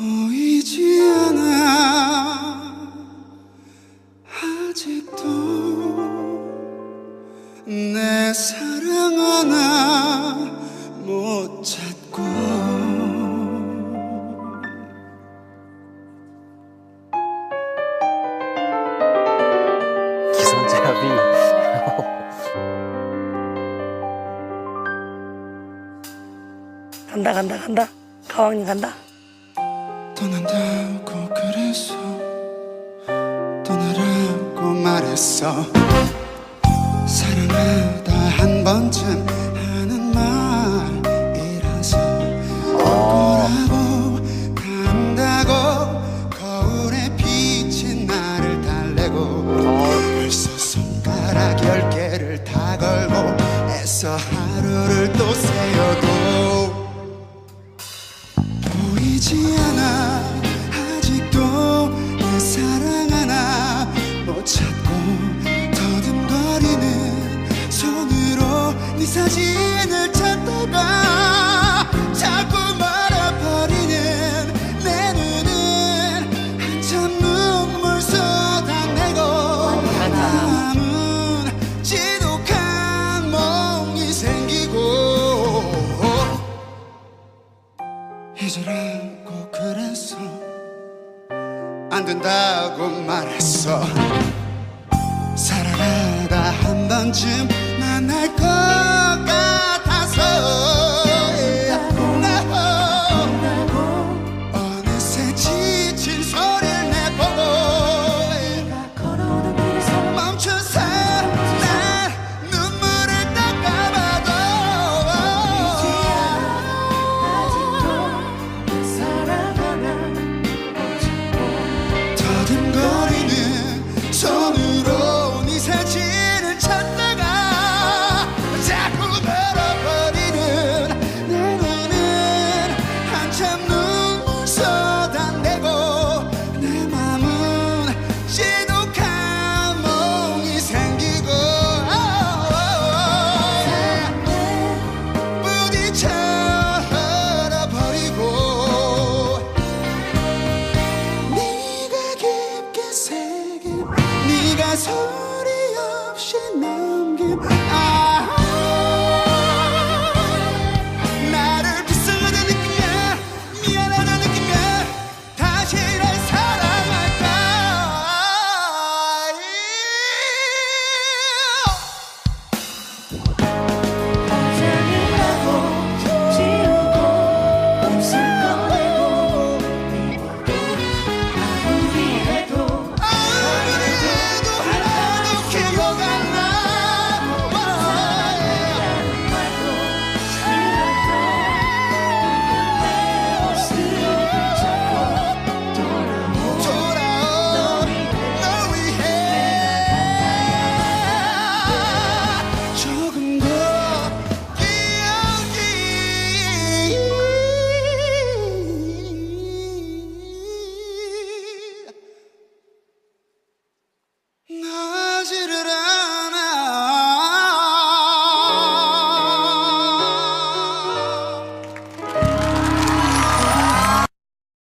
보이지 않아. 아직도 내 사랑 하나 못 찾고. 기선제압이. 간다 간다 간다. 가왕님 간다. 떠난다고 그래서 떠나라고 말했어. 사랑하다 한 번쯤 보이지 않아. 아직도 내 사랑 하나 못 찾고 더듬거리는 손으로 네 사진을 찾다가 잊으라고 그랬어 안 된다고 말했어. 사랑하다 한 번쯤 만날 것